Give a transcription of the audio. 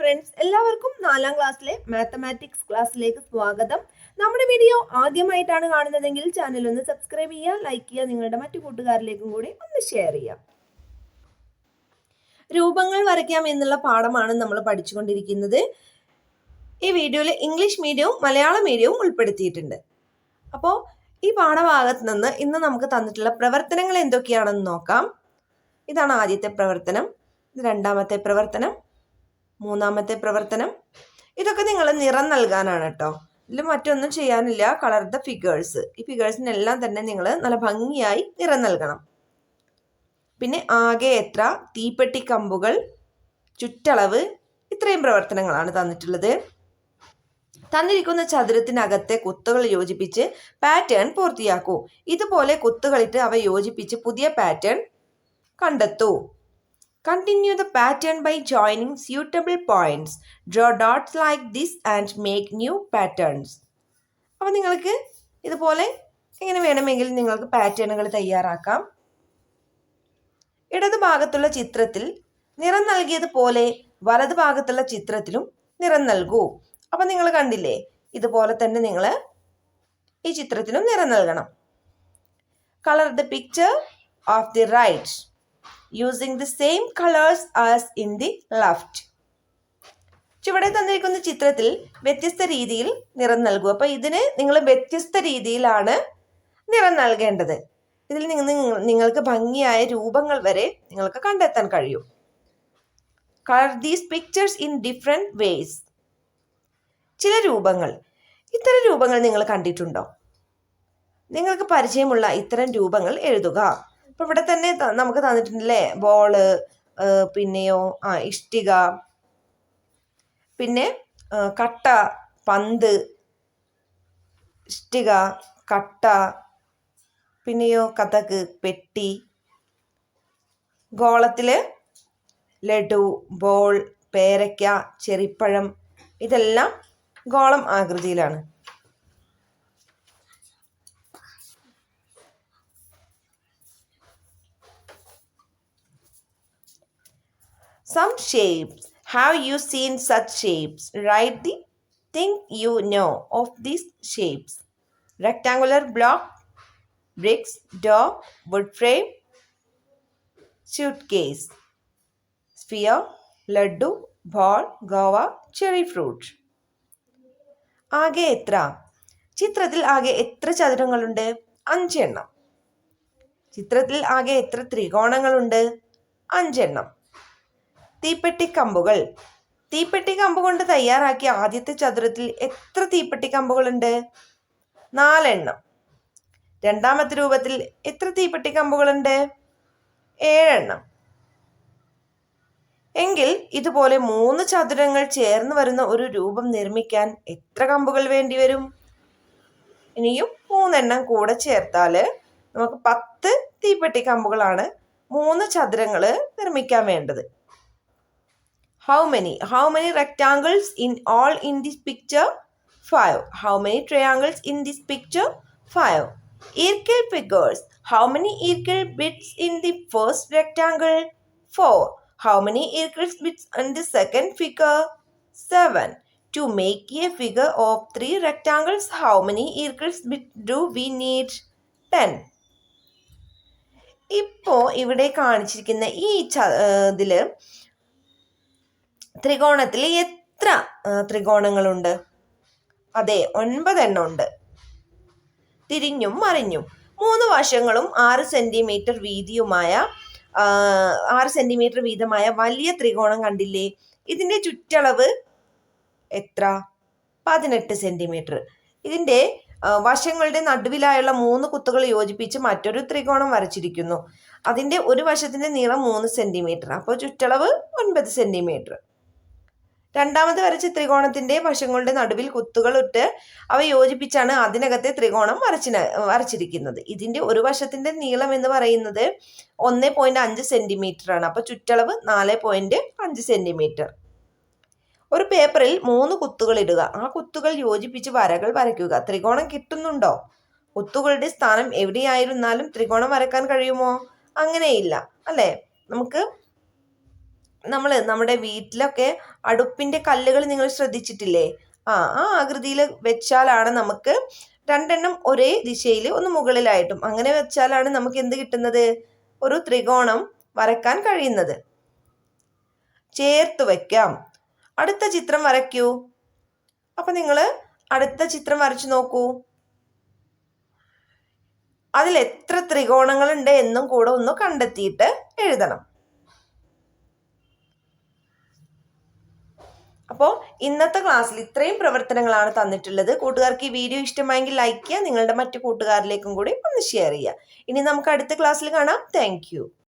Friends എല്ലാവർക്കും നാലാം ക്ലാസ്സിലെ മാത്തമാറ്റിക്സ് ക്ലാസ്സിലേക്ക് സ്വാഗതം. നമ്മുടെ വീഡിയോ ആദ്യമായിട്ടാണ് കാണുന്നതെങ്കിൽ ചാനൽ ഒന്ന് സബ്സ്ക്രൈബ് ചെയ്യുക ലൈക്ക് ചെയ്യുക നിങ്ങളുടെ മറ്റു കൂട്ടുകാരിലേക്കും കൂടി ഒന്ന് ഷെയർ ചെയ്യാം രൂപങ്ങൾ വരയ്ക്കാം എന്നുള്ള പാഠമാണ് നമ്മൾ പഠിച്ചുകൊണ്ടിരിക്കുന്നത്. ഈ വീഡിയോയിൽ ഇംഗ്ലീഷ് മീഡിയവും മലയാള മീഡിയവും ഉൾപ്പെടുത്തിയിട്ടുണ്ട്. അപ്പോൾ ഈ പാഠഭാഗത്ത് നിന്ന് ഇന്ന് നമുക്ക് തന്നിട്ടുള്ള പ്രവർത്തനങ്ങൾ എന്തൊക്കെയാണെന്ന് നോക്കാം. ഇതാണ് ആദ്യത്തെ പ്രവർത്തനം. രണ്ടാമത്തെ പ്രവർത്തനം. മൂന്നാമത്തെ പ്രവർത്തനം. ഇതൊക്കെ നിങ്ങൾ നിറം നൽകാനാണ് കേട്ടോ ഇതിൽ മറ്റൊന്നും ചെയ്യാനില്ല. കളർ ദ ഫിഗേഴ്സ് ഈ ഫിഗേഴ്സിനെല്ലാം തന്നെ നിങ്ങൾ നല്ല ഭംഗിയായി നിറം നൽകണം. പിന്നെ ആകെ എത്ര? തീപ്പെട്ടി കമ്പുകൾ ചുറ്റളവ് ഇത്രയും പ്രവർത്തനങ്ങളാണ് തന്നിട്ടുള്ളത്. തന്നിരിക്കുന്ന ചതുരത്തിനകത്തെ കുത്തുകൾ യോജിപ്പിച്ച് പാറ്റേൺ പൂർത്തിയാക്കൂ. ഇതുപോലെ കുത്തുകളിട്ട് അവ യോജിപ്പിച്ച് പുതിയ പാറ്റേൺ കണ്ടെത്തൂ. Continue the pattern by joining suitable points. Draw dots like this and make new patterns. അപ്പോൾ നിങ്ങൾക്ക് ഇതുപോലെ എങ്ങനെ വേണമെങ്കിൽ നിങ്ങൾക്ക് പാറ്റേണുകൾ തയ്യാറാക്കാം ഇടതുഭാഗത്തുള്ള ചിത്രത്തിൽ നിറം നൽകിയതുപോലെ വലതു ഭാഗത്തുള്ള ചിത്രത്തിലും നിറം നൽകൂ അപ്പം നിങ്ങൾ കണ്ടില്ലേ ഇതുപോലെ തന്നെ നിങ്ങൾ ഈ ചിത്രത്തിനും നിറം നൽകണം colour the picture of the right using the same colours as in the left ചുവടെ തന്നിരിക്കുന്ന ചിത്രത്തിൽ വ്യത്യസ്ത രീതിയിൽ നിറം നൽകൂ. അപ്പോൾ ഇതിന് നിങ്ങൾ വ്യത്യസ്ത രീതിയിലാണ് നിറം നൽകേണ്ടത്. ഇതിൽ നിങ്ങൾ നിങ്ങൾക്ക് ഭംഗിയായ രൂപങ്ങൾ വരെ നിങ്ങൾക്ക് കണ്ടെത്താൻ കഴിയും. Colour these pictures in different ways ചില രൂപങ്ങൾ. ഇത്തരം രൂപങ്ങൾ നിങ്ങൾ കണ്ടിട്ടുണ്ടോ? നിങ്ങൾക്ക് പരിചയമുള്ള ഇത്തരം രൂപങ്ങൾ എഴുതുക. ഇപ്പം ഇവിടെ തന്നെ നമുക്ക് തന്നിട്ടുണ്ടല്ലേ? ബോൾ പിന്നെയോ ആ ഇഷ്ടിക പിന്നെ കട്ട പന്ത് ഇഷ്ടിക കട്ട പിന്നെയോ കഥക് പെട്ടി ഗോളത്തിൽ ലഡു ബോൾ പേരയ്ക്ക ചെറിപ്പഴം ഇതെല്ലാം ഗോളം ആകൃതിയിലാണ്. Some shapes. Have you seen such shapes? Write the thing you know of these shapes. Rectangular block, bricks, door, wood frame, suitcase, sphere, laddu, ball, guava, cherry fruit. ആകെ എത്ര ചിത്രത്തിൽ ആകെ എത്ര ചതുരങ്ങളുണ്ട് അഞ്ചെണ്ണം ചിത്രത്തിൽ ആകെ എത്ര ത്രികോണങ്ങളുണ്ട് അഞ്ചെണ്ണം തീപ്പെട്ടി കമ്പുകൾ തീപ്പെട്ടി കമ്പ് കൊണ്ട് തയ്യാറാക്കിയ ആദ്യത്തെ ചതുരത്തിൽ എത്ര തീപ്പെട്ടി കമ്പുകളുണ്ട് നാലെണ്ണം. രണ്ടാമത്തെ രൂപത്തിൽ എത്ര തീപ്പെട്ടി കമ്പുകളുണ്ട് ഏഴെണ്ണം. എങ്കിൽ ഇതുപോലെ മൂന്ന് ചതുരങ്ങൾ ചേർന്ന് വരുന്ന ഒരു രൂപം നിർമ്മിക്കാൻ എത്ര കമ്പുകൾ വേണ്ടി വരും? ഇനിയും മൂന്നെണ്ണം കൂടെ ചേർത്താൽ നമുക്ക് പത്ത് തീപ്പെട്ടി കമ്പുകളാണ് മൂന്ന് ചതുരങ്ങൾ നിർമ്മിക്കാൻ വേണ്ടത്. How many? How many rectangles in all in this picture? Five. How many triangles in this picture? Five. Equal figures. How many equal bits in the first rectangle? Four. How many equal bits in the second figure? Seven. To make a figure of three rectangles, how many equal bits do we need? Ten. ഇപ്പോൾ ഇവിടെ കാണിച്ചിരിക്കുന്ന ഈ ഇതിൽ ത്രികോണത്തിൽ എത്ര ത്രികോണങ്ങളുണ്ട്? അതെ ഒൻപതെണ്ണം ഉണ്ട് തിരിഞ്ഞും മറിഞ്ഞും. മൂന്ന് വശങ്ങളും ആറ് സെന്റിമീറ്റർ വീതിയുമായ ആറ് സെന്റിമീറ്റർ വീതമായ വലിയ ത്രികോണം കണ്ടില്ലേ? ഇതിന്റെ ചുറ്റളവ് എത്ര? പതിനെട്ട് സെന്റിമീറ്റർ. ഇതിന്റെ വശങ്ങളുടെ നടുവിലായുള്ള മൂന്ന് കുത്തുകൾ യോജിപ്പിച്ച് മറ്റൊരു ത്രികോണം വരച്ചിരിക്കുന്നു. അതിന്റെ ഒരു വശത്തിന്റെ നീളം മൂന്ന് സെന്റിമീറ്റർ. അപ്പോൾ ചുറ്റളവ് ഒൻപത് സെന്റിമീറ്റർ. രണ്ടാമത് വരച്ച ത്രികോണത്തിന്റെ വശങ്ങളുടെ നടുവിൽ കുത്തുകൾ ഇട്ട് അവ യോജിപ്പിച്ചാണ് അതിനകത്തെ ത്രികോണം വരച്ചിന വരച്ചിരിക്കുന്നത്. ഇതിന്റെ ഒരു വശത്തിന്റെ നീളം എന്ന് പറയുന്നത് ഒന്ന് പോയിന്റ് അഞ്ച് സെന്റിമീറ്റർ ആണ്. അപ്പൊ ചുറ്റളവ് നാല് പോയിന്റ് അഞ്ച് സെന്റിമീറ്റർ ഒരു പേപ്പറിൽ മൂന്ന് കുത്തുകൾ ഇടുക. ആ കുത്തുകൾ യോജിപ്പിച്ച് വരകൾ വരയ്ക്കുക. ത്രികോണം കിട്ടുന്നുണ്ടോ? കുത്തുകളുടെ സ്ഥാനം എവിടെയായിരുന്നാലും ത്രികോണം വരക്കാൻ കഴിയുമോ? അങ്ങനെയില്ല. അല്ലേ? നമുക്ക് നമ്മൾ നമ്മുടെ വീട്ടിലൊക്കെ അടുപ്പിന്റെ കല്ലുകൾ നിങ്ങൾ ശ്രദ്ധിച്ചിട്ടില്ലേ? ആ ആ ആകൃതിയിൽ വെച്ചാലാണ് നമുക്ക് രണ്ടെണ്ണം ഒരേ ദിശയിൽ ഒന്ന് മുകളിലായിട്ടും. അങ്ങനെ വെച്ചാലാണ് നമുക്ക് എന്ത് കിട്ടുന്നത്? ഒരു ത്രികോണം വരക്കാൻ കഴിയുന്നത്. ചേർത്ത് വയ്ക്കാം. അടുത്ത ചിത്രം വരയ്ക്കൂ. അപ്പൊ നിങ്ങൾ അടുത്ത ചിത്രം വരച്ചു നോക്കൂ. അതിൽ എത്ര ത്രികോണങ്ങളുണ്ട് എന്നും കൂടെ ഒന്ന് കണ്ടെത്തിയിട്ട് എഴുതണം. അപ്പോൾ ഇന്നത്തെ ക്ലാസ്സിൽ ഇത്രയും പ്രവർത്തനങ്ങളാണ് തന്നിട്ടുള്ളത്. കൂട്ടുകാർക്ക് ഈ വീഡിയോ ഇഷ്ടമായെങ്കിൽ ലൈക്ക് ചെയ്യുക. നിങ്ങളുടെ മറ്റു കൂട്ടുകാരിലേക്കും കൂടി ഒന്ന് ഷെയർ ചെയ്യുക. ഇനി നമുക്ക് അടുത്ത ക്ലാസ്സിൽ കാണാം. താങ്ക്